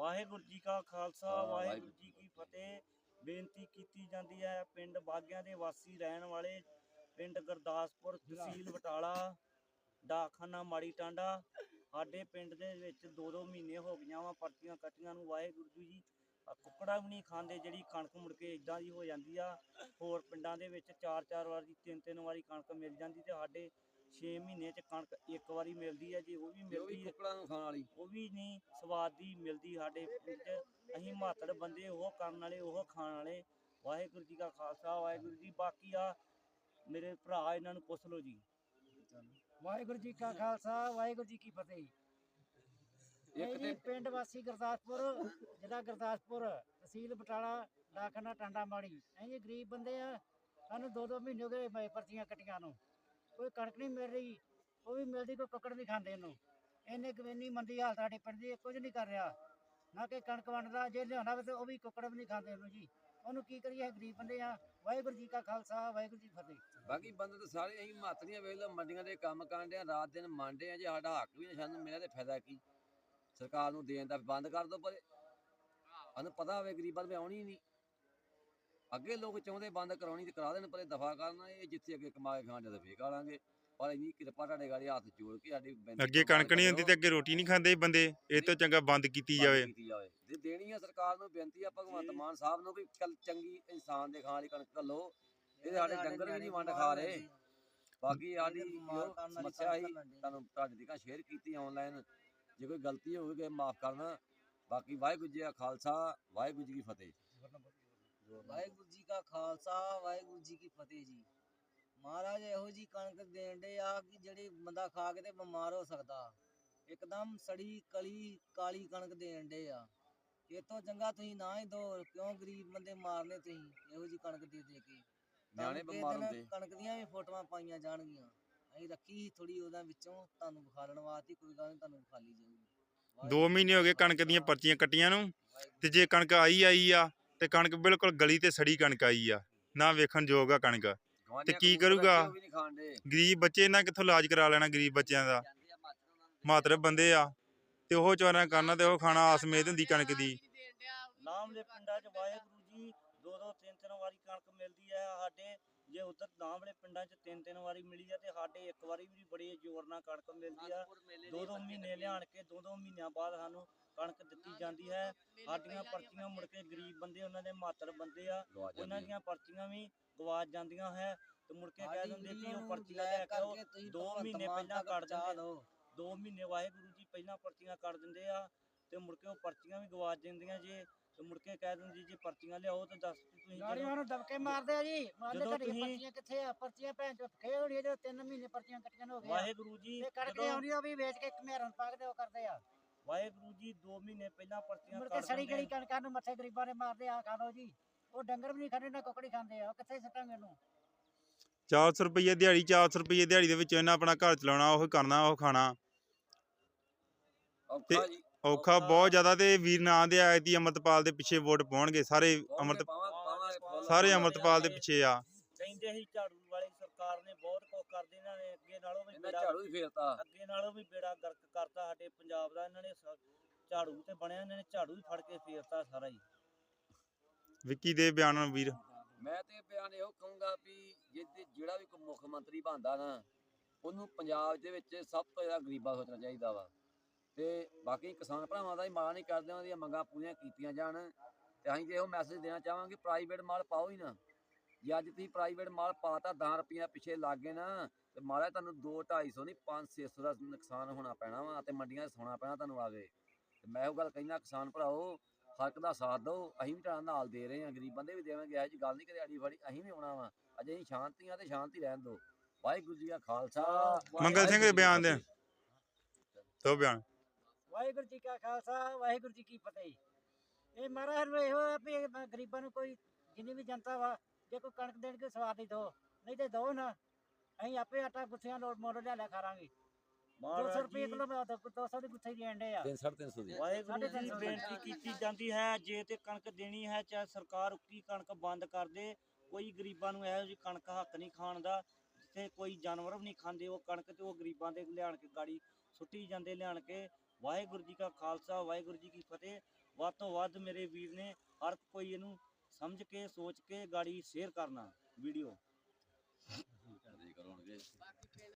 ਵਾਹਿਗੁਰੂ ਜੀ ਕਾ ਖਾਲਸਾ ਵਾਹਿਗੁਰੂ ਜੀ ਕੀ ਫਤਿਹ। ਬੇਨਤੀ ਕੀਤੀ ਜਾਂਦੀ ਹੈ ਪਿੰਡ ਬਾਗਿਆਂ ਦੇ ਵਾਸੀ ਰਹਿਣ ਵਾਲੇ ਪਿੰਡ ਗੁਰਦਾਸਪੁਰ ਤਹਿਸੀਲ ਬਟਾਲਾ ਡਾਕਖਾਨਾ ਮਾੜੀ ਟਾਂਡਾ। ਸਾਡੇ ਪਿੰਡ ਦੇ ਵਿੱਚ 2-2 ਮਹੀਨੇ ਹੋ ਗਈਆਂ ਵਾ ਪਰਚੀਆਂ ਕੱਟੀਆਂ ਨੂੰ। ਵਾਹਿਗੁਰੂ ਜੀ ਆਹ ਕੁੱਕੜਾ ਵੀ ਨਹੀਂ ਖਾਂਦੇ ਜਿਹੜੀ ਕਣਕ ਮੁੜ ਕੇ ਇਦਾਂ ਦੀ ਹੋ ਜਾਂਦੀ ਆ। ਹੋਰ ਪਿੰਡਾਂ ਦੇ ਵਿੱਚ 4-4 ਵਾਰੀ 3-3 ਵਾਰੀ ਕਣਕ ਮਿਲ ਜਾਂਦੀ ਤੇ ਸਾਡੇ 6 ਮਹੀਨੇ ਚ ਕਣਕ ਇੱਕ ਵਾਰੀ ਮਿਲਦੀ ਹੈ ਜੇ ਉਹ ਵੀ ਤੇ ਉਹ ਵੀ ਮਿਲਦੀ ਹੈ ਕੁੱਕੜਾਂ ਨੂੰ ਖਾਣ ਵਾਲੀ। ਉਹ ਵੀ ਨਹੀਂ ਸਵਾਦ ਦੀ ਮਿਲਦੀ ਸਾਡੇ ਪਿੰਡ 'ਚ। ਅਸੀਂ ਮਾਤੜ ਬੰਦੇ ਉਹ ਕਰਨ ਵਾਲੇ ਉਹ ਖਾਣ ਵਾਲੇ। ਵਾਹਿਗੁਰੂ ਜੀ ਕਾ ਖਾਲਸਾ ਵਾਹਿਗੁਰੂ ਜੀ ਬਾਕੀ ਆ। ਮੇਰੇ ਭਰਾ ਇਹਨਾਂ ਨੂੰ ਪੁੱਛ ਲਓ ਜੀ। ਵਾਹਿਗੁਰੂ ਜੀ ਕਾ ਖਾਲਸਾ ਵਾਹਿਗੁਰੂ ਜੀ ਕੀ ਫਤਿਹ। ਇੱਕ ਤੇ ਪਿੰਡ ਵਾਸੀ ਗੁਰਦਾਸਪੁਰ ਜ਼ਿਲ੍ਹਾ ਗੁਰਦਾਸਪੁਰ ਤਹਿਸੀਲ ਬਟਾਲਾ ਡਾਕਖਾਨਾ ਟਾਂਡਾ ਮਾੜੀ ਐਂ ਜੀ ਗਰੀਬ ਬੰਦੇ ਆ। ਸਾਨੂੰ ਦੋ ਦੋ ਮਹੀਨੇ ਹੋ ਗਏ ਪਰਚੀਆਂ ਕੱਟੀਆਂ ਨੂੰ। ਕੋਈ ਕਣਕ ਨਹੀਂ ਮਿਲ ਰਹੀ, ਉਹ ਵੀ ਮਿਲਦੀ ਕੋਈ ਕੁੱਕੜ ਨਹੀਂ ਖਾਂਦੇ ਇਹਨੂੰ। ਇੰਨੇ ਕੁ ਮੰਦੀ ਹਾਲਤ ਸਾਡੇ ਪਿੰਡ ਦੀ ਕੁਝ ਨਹੀਂ ਕਰ ਰਿਹਾ। ਨਾ ਕਿ ਕਣਕ ਵੰਡਦਾ, ਜੇ ਲਿਆਉਣਾ ਵੇ ਤੇ ਉਹ ਵੀ ਕੁੱਕੜ ਵੀ ਨਹੀਂ ਖਾਂਦੇ ਉਹਨੂੰ ਜੀ। ਉਹਨੂੰ ਕੀ ਕਰੀਏ ਗਰੀਬ ਬੰਦੇ ਆ ਵਾਹਿਗੁਰੂ ਜੀ ਕਾ ਖਾਲਸਾ, ਵਾਹਿਗੁਰੂ ਜੀ ਫਤਿਹ। ਬਾਕੀ ਬੰਦੇ ਤਾਂ ਸਾਰੇ ਅਸੀਂ ਮਾਤਰੀਆਂ ਵੇਖ ਲਓ, ਮੰਡੀਆਂ ਦੇ ਕੰਮ ਕਰਨ ਆ ਰਾਤ ਦਿਨ ਮੰਨਦੇ ਆ, ਜੇ ਸਾਡਾ ਹੱਕ ਵੀ ਨਿਸ਼ਾਨ ਸਾਨੂੰ ਮਿਲਿਆ ਤੇ ਫਾਇਦਾ ਕੀ? ਸਰਕਾਰ ਨੂੰ ਦੇਣ ਦਾ ਬੰਦ ਕਰ ਦੋ ਪਰ। ਸਾਨੂੰ ਪਤਾ ਹੋਵੇ ਗਰੀਬਾਂ ਨੂੰ ਆਉਣੀ ਨਹੀਂ। ਅੱਗੇ ਲੋਕ ਚਾਹੁੰਦੇ ਬੰਦ ਕਰਾਉਣੀ ਤੇ ਕਰਾ ਦੇਣ ਪਰ ਦਫਾ ਕਰਨਾ ਇਹ ਜਿੱਥੇ ਅੱਗੇ ਕਮਾ ਕੇ ਖਾਣ ਜਦ ਫੇਰ ਖਾ ਲਾਂਗੇ। ਪਰ ਇੰਨੀ ਕਿਰਪਾ ਤੁਹਾਡੇ ਗਾੜੀ ਹੱਥ ਜੋੜ ਕੇ ਸਾਡੀ ਬੇਨਤੀ ਅੱਗੇ ਕਣਕ ਨਹੀਂ ਹੁੰਦੀ ਤੇ। ਅੱਗੇ ਰੋਟੀ ਨਹੀਂ ਖਾਂਦੇ ਬੰਦੇ ਇਹ ਤੋਂ ਚੰਗਾ ਬੰਦ ਕੀਤੀ ਜਾਵੇ। ਜੇ ਦੇਣੀ ਆ ਸਰਕਾਰ ਨੂੰ ਬੇਨਤੀ ਆ ਭਗਵੰਤ ਜੀ। ਮਾਨ ਸਾਹਿਬ ਨੂੰ ਵੀ ਕੱਲ ਚੰਗੀ ਇਨਸਾਨ ਦੇ ਖਾਣ ਵਾਲੀ ਕਣਕ ਘੱਲੋ। ਇਹ ਸਾਡੇ ਡੰਗਰ ਵੀ ਨਹੀਂ ਵੰਡ ਖਾ ਰਹੇ। ਬਾਕੀ ਇਹੋ ਸਮੱਸਿਆ ਸੀ ਤੁਹਾਨੂੰ ਤੁਹਾਡੇ ਦੀ ਸ਼ੇਅਰ ਕੀਤੀ ਆਨਲਾਈਨ ਜੇ ਕੋਈ ਗਲਤੀ ਹੋਵੇ ਮਾਫ ਕਰਨਾ। ਬਾਕੀ ਵਾਹਿਗੁਰੂ ਜੀ ਕਾ ਖਾਲਸਾ ਵਾਹਿਗੁਰੂ ਜੀ ਕੀ ਫਤਿਹ। ਵਾਹਿਗੁਰੂ ਜੀ ਕਾ ਖਾਲਸਾ ਵਾਹਿਗੁਰੂ ਜੀ ਕੀ ਫਤਿਹ ਜੀ। ਮਹਾਰਾਜ ਇਹੋ ਜੀ ਕਣਕ ਦੇਣ ਦੇ ਆ ਕਿ ਜਿਹੜੀ ਬੰਦਾ ਖਾ ਕੇ ਤੇ ਬਿਮਾਰ ਹੋ ਸਕਦਾ। ਇੱਕਦਮ ਸੜੀ ਕਲੀ ਕਾਲੀ ਕਣਕ ਦੇਣ ਦੇ ਆ। ਇਹ ਤੋਂ ਚੰਗਾ ਤੁਸੀਂ ਨਾ ਹੀ ਦੋ ਕਿਉਂ ਗਰੀਬ ਬੰਦੇ ਮਾਰਨੇ ਤੁਸੀਂ ਇਹੋ ਜੀ ਕਣਕ ਦੇ ਦੇ ਕੇ। ਨਿਆਣੇ ਬਿਮਾਰ ਹੁੰਦੇ। ਕਣਕ ਦੀਆਂ ਵੀ ਫੋਟੋਆਂ ਪਾਈਆਂ ਜਾਣਗੀਆਂ। ਅਸੀਂ ਰੱਖੀ ਥੋੜੀ ਉਹਦਾ ਵਿੱਚੋਂ ਤੁਹਾਨੂੰ ਵਿਖਾਲਣ ਵਾਸਤੇ ਕੋਈ ਗੱਲ ਨਹੀਂ ਤੁਹਾਨੂੰ ਵਿਖਾ ਲਈ ਜਾਊਗੀ। 2 ਮਹੀਨੇ ਹੋ ਗਏ ਕਣਕ ਦੀਆਂ ਪਰਚੀਆਂ ਕੱਟੀਆਂ ਨੂੰ ਤੇ ਜੇ ਕਣਕ ਆਈ ਆਈ ਆ ਤੇ ਕਣਕ ਬਿਲਕੁਲ ਗਲੀ ਤੇ ਸੜੀ ਕਣਕ ਆਈ ਆ ਨਾ ਵੇਖਣ ਯੋਗ ਆ ਕਣਕ। ਗਵਾਂਢੀਆਂ ਕੀ ਕਰੂਗਾ? ਗਰੀਬ ਬੱਚੇ ਇਹਨਾਂ ਕਿੱਥੋਂ ਇਲਾਜ ਕਰਾ ਲੈਣਾ ਗਰੀਬ ਬੱਚਿਆਂ ਦਾ? ਮਾਤਰ ਬੰਦੇ ਆ ਤੇ ਉਹ ਚੋਰਾਂ ਕਰਨਾ ਤੇ ਉਹ ਖਾਣਾ ਆਸਮੇਤ ਹੁੰਦੀ ਕਣਕ ਦੀ। ਨਾਮ ਦੇ ਪਿੰਡਾਂ 'ਚ ਵਾਹਿਗੁਰੂ ਜੀ ਦੋ ਦੋ ਤਿੰਨ ਤਿੰਨ ਵਾਰੀ ਕਣਕ ਮਿਲਦੀ ਹੈ ਸਾਡੇ। ਜੇ ਉਧਰ ਨਾਮ ਵਾਲੇ ਪਿੰਡਾਂ 'ਚ ਤਿੰਨ ਤਿੰਨ ਵਾਰੀ ਮਿਲੀ ਆ ਤੇ ਸਾਡੇ ਇੱਕ ਵਾਰੀ ਵੀ ਬੜੀ ਜ਼ੋਰ ਨਾਲ ਕਣਕ ਮਿਲਦੀ ਆ ਦੋ ਦੋ ਮਹੀਨੇ ਲਿਆਣ ਕੇ ਦੋ ਦੋ ਮਹੀਨਿਆਂ ਬਾਅਦ ਸਾਨੂੰ ਕਣਕ ਦਿੱਤੀ ਜਾਂਦੀ ਹੈ। ਸਾਡੀਆਂ ਪਰਚੀਆਂ ਮੁੜ ਕੇ ਗਰੀਬ ਬੰਦੇ ਉਹਨਾਂ ਦੇ ਮਾਤੜ ਬੰਦੇ ਆ। ਉਹਨਾਂ। ਦੀਆਂ ਪਰਚੀਆਂ ਵੀ ਗਵਾਚ ਜਾਂਦੀਆਂ ਹੈ ਤੇ ਮੁੜ ਕੇ ਕਹਿ ਦਿੰਦੇ ਵੀ ਉਹ ਨੂੰ ਪਰਚੀਆਂ ਲੈ ਕੇ ਆਓ। ਮਹੀਨੇ ਪਹਿਲਾਂ ਕੱਢ ਦਿੰਦੇ। ਦੋ ਮਹੀਨੇ ਵਾਹਿਗੁਰੂ ਜੀ ਪਹਿਲਾਂ ਪਰਚੀਆਂ ਕੱਢ ਦਿੰਦੇ ਆ ਤੇ ਮੁੜ ਕੇ ਉਹ ਪਰਚੀਆਂ ਵੀ ਗਵਾਚ ਜਾਂਦੀਆਂ ਜੇ। ਤੇ ਮੁੜ ਕੇ ਕਹਿ ਦਿੰਦੇ ਜੀ ਪਰਚੀਆਂ ਲਿਆਓ ਤੇ ਦੱਸ ਵੀ ਤੁਸੀਂ ਗਾੜੀਆਂ ਜਦੋਂ ਨੂੰ ਦਬਕੇ ਮਾਰਦੇ ਆ ਜੀ। ਮਾਰਦੇ ਜਦੋਂ ਤੁਸੀਂ- ਪਰਚੀਆਂ ਕਿੱਥੇ ਆ? ਪਰਚੀਆਂ ਭੈਣ ਚੋ ਫੇ ਹੋਣੀ ਜਦੋਂ ਤਿੰਨ ਮਹੀਨੇ ਪਰਚੀਆਂ ਕੱਟੀਆਂ ਨੂੰ ਹੋ ਗਏ ਆ। ਵਾਹਿਗੁਰੂ ਜੀ ਤੇ ਕਣਕ ਜਦੋਂ ਆਉਂਦੀ ਉਹ ਵੀ ਵੇਚ ਕੇ ਘਮੇਰਨ ਪਾ ਕੇ ਉਹ ਕਰਦੇ ਆ। ਵਾਹਿਗੁਰੂ ਜੀ 2 ਮਹੀਨੇ ਪਹਿਲਾਂ ਪਰਚੀਆਂ ਮੁੜ ਕੇ ਕੱਢ ਸੜੀ ਦਿੰਦੇ ਗਲੀ ਕਣਕਾਂ ਨੂੰ ਮੱਥੇ ਗਰੀਬਾਂ ਨੇ ਮਾਰਦੇ ਆ ਖਾ ਲਓ ਜੀ। ਉਹ ਡੰਗਰ ਵੀ ਨਹੀਂ ਖਾਂਦੇ ਨਾ ਕੁੱਕੜੀ ਖਾਂਦੇ ਆ। ਉਹ ਕਿੱਥੇ ਸੱਟਾਂਗੇ ਉਹਨੂੰ? 400 ਰੁਪਏ ਦਿਹਾੜੀ 400 ਰੁਪਏ ਦਿਹਾੜੀ ਦੇ ਵਿੱਚ ਇਹਨਾਂ ਆਪਣਾ ਘਰ ਚਲਾਉਣਾ ਉਹ ਕਰਨਾ ਉਹ ਖਾਣਾ। ਔਖਾ ਜੀ। ਔਖਾ ਬਹੁਤ ਜ਼ਿਆਦਾ ਤੇ ਵੀਰ ਨਾਂ ਦੇ ਆਏ ਦੀ ਅਮਰਤਪਾਲ ਦੇ ਪਿੱਛੇ ਵੋਟ ਪਾਉਣਗੇ ਸਾਰੇ ਅਮਰਤ। ਸਾਰੇ ਅਮਰਤਪਾਲ ਦੇ ਪਿੱਛੇ ਆ। ਕਹਿੰਦੇ ਸੀ ਝਾੜੂ ਵਾਲੀ ਸਰਕਾਰ ਨੇ ਬਹੁਤ ਕੁਝ ਕਰਦੇ ਇਹਨਾਂ ਨੇ ਅੱਗੇ ਨਾਲੋਂ ਵੀ ਬੇੜਾ ਝਾੜੂ ਹੀ ਫੇਰਤਾ। ਅੱਗੇ ਨਾਲੋਂ ਵੀ ਬੇੜਾ ਗਰਕ ਕਰਤਾ ਸਾਡੇ ਪੰਜਾਬ ਦਾ ਇਹਨਾਂ ਨੇ ਝਾੜੂ ਤੇ ਬਣਿਆ ਇਹਨਾਂ ਨੇ ਝਾੜੂ ਹੀ ਫੜ ਕੇ ਫੇਰਤਾ ਸਾਰਾ ਹੀ। ਵਿੱਕੀ ਦੇ ਬਿਆਨ ਵੀਰ। ਮੈਂ ਤੇ ਬਿਆਨ ਇਹੋ ਕਹੂੰਗਾ ਵੀ ਜਿਹੜਾ ਵੀ ਕੋਈ ਮੁੱਖ ਮੰਤਰੀ ਬਣਦਾ ਨਾ ਉਹਨੂੰ ਪੰਜਾਬ ਦੇ ਵਿੱਚ ਸਭ ਤੋਂ ਜ਼ਿਆਦਾ ਗਰੀਬਾਂ ਸੋਚਣਾ ਚਾਹੀਦਾ ਵਾ। ਤੇ ਬਾਕੀ ਕਿਸਾਨ ਭਰਾਵਾਂ ਦਾ ਹੀ ਮਾਣ ਨਹੀਂ ਕਰਦੇ ਉਹਨਾਂ ਦੀਆਂ ਮੰਗਾਂ ਪੂਰੀਆਂ ਕੀਤੀਆਂ ਜਾਣ। ਤੇ ਅਸੀਂ ਤੇ ਇਹੋ ਮੈਸੇਜ ਦੇਣਾ ਚਾਹਾਂਗੇ ਪ੍ਰਾਈਵੇਟ ਮਾਲ ਪਾਓ ਹੀ ਨਾ। ਜੇ ਅੱਜ ਤੁਸੀਂ ਪ੍ਰਾਈਵੇਟ ਮਾਲ ਪਾਤਾ 10 ਰੁਪਈਆ ਪਿੱਛੇ ਲੱਗ ਗਏ ਨਾ, ਤੇ ਮਾਰਾ ਤੁਹਾਨੂੰ 2 250 ਨਹੀਂ 5 600 ਦਾ ਨੁਕਸਾਨ ਹੋਣਾ ਪੈਣਾ ਵਾ ਤੇ ਮੰਡੀਆਂ 'ਚ ਸੋਣਾ ਪੈਣਾ ਤੁਹਾਨੂੰ ਆਗੇ ਤੇ ਮੈਂ ਉਹ ਗੱਲ ਕਹਿੰਦਾ, ਕਿਸਾਨ ਭਰਾਓ, ਹੱਕ ਦਾ ਸਾਥ ਦਿਓ, ਅਸੀਂ ਵੀ ਤੁਹਾਡਾ ਨਾਲ ਦੇ ਰਹੇ ਹਾਂ, ਗਰੀਬ ਬੰਦੇ ਵੀ ਦੇਵਾਂਗੇ, ਇਹੋ ਜੀ ਗੱਲ ਨਹੀਂ ਕਰੇ ਆੜੀ ਫੜੀ, ਅਸੀਂ ਵੀ ਆਉਣਾ ਵਾ। ਅਜੇ ਅਸੀਂ ਸ਼ਾਂਤੀਆਂ ਤੇ ਸ਼ਾਂਤੀ ਰਹਿਣ ਦਿਓ। ਵਾਹਿਗੁਰੂ ਜੀ ਦਾ ਖਾਲਸਾ। ਮੰਗਲ ਸਿੰਘ ਦੇ ਬਿਆਨ ਦੇ। ਦੋ ਬਿਆਨ। ਵਾਹਿਗੁਰੂ ਜੀ ਕਾ ਖਾਲਸਾ ਵਾਹਿਗੁਰੂ ਜੀ ਕੀ ਫਤਿਹ। ਇਹ ਮਹਾਰਾਜ ਨੂੰ ਇਹੋ ਆ ਵੀ ਗਰੀਬਾਂ ਨੂੰ ਕੋਈ ਜਿੰਨੀ ਵੀ ਜਨਤਾ ਵਾ ਜੇ ਕੋਈ ਕਣਕ ਦੇਣ ਕੇ ਸਵਾਦ ਹੀ ਦੋ ਨਹੀਂ ਤੇ ਦੋ ਨਾ। ਅਸੀਂ ਆਪੇ ਆਟਾ ਗੁੱਥਿਆਂ ਲੋੜ ਮੁੱਲ ਲਿਆ ਲਿਆ ਖਾਰਾਂਗੇ। 200 ਮਹਾਰਾਜ ਰੁਪਏ ਜੀ। ਕਿਲੋ ਮੈਂ 200 ਦੀ ਗੁੱਥੀ ਦੇਣ ਦੇ ਆ। 3 350 ਦੀ। ਵਾਹਿਗੁਰੂ ਜੀ। ਬੇਨਤੀ ਕੀਤੀ ਜਾਂਦੀ ਹੈ ਜੇ ਤੇ ਕਣਕ ਦੇਣੀ ਹੈ ਚਾਹੇ ਸਰਕਾਰ ਉੱਕੀ ਕਣਕ ਬੰਦ ਕਰ ਦੇ ਕੋਈ ਗਰੀਬਾਂ ਨੂੰ ਇਹੋ ਜਿਹੀ ਕਣਕ ਹੱਕ ਨਹੀਂ ਖਾਣ ਦਾ ਜਿੱਥੇ ਕੋਈ ਜਾਨਵਰ ਵੀ ਨਹੀਂ ਖਾਂਦੇ ਉਹ ਕਣਕ ਤੇ ਉਹ ਗਰੀਬਾਂ ਦੇ ਲਿਆਣ ਕੇ ਗਾੜੀ ਸੁੱਟੀ ਜਾਂਦੇ ਲਿਆਣ ਕੇ ਵਾਹਿਗੁਰੂ ਜੀ ਕਾ ਖਾਲਸਾ, ਵਾਹਿਗੁਰੂ ਜੀ ਕੀ ਫਤਿਹ। ਵੱਧ ਤੋਂ ਵੱਧ ਮੇਰੇ ਵੀਰ ਨੇ ਹਰ ਕੋਈ ਇਹਨੂੰ ਸਮਝ ਕੇ, ਸੋਚ ਕੇ, ਗਾੜੀ ਸ਼ੇਅਰ ਕਰਨਾ ਵੀਡੀਓ।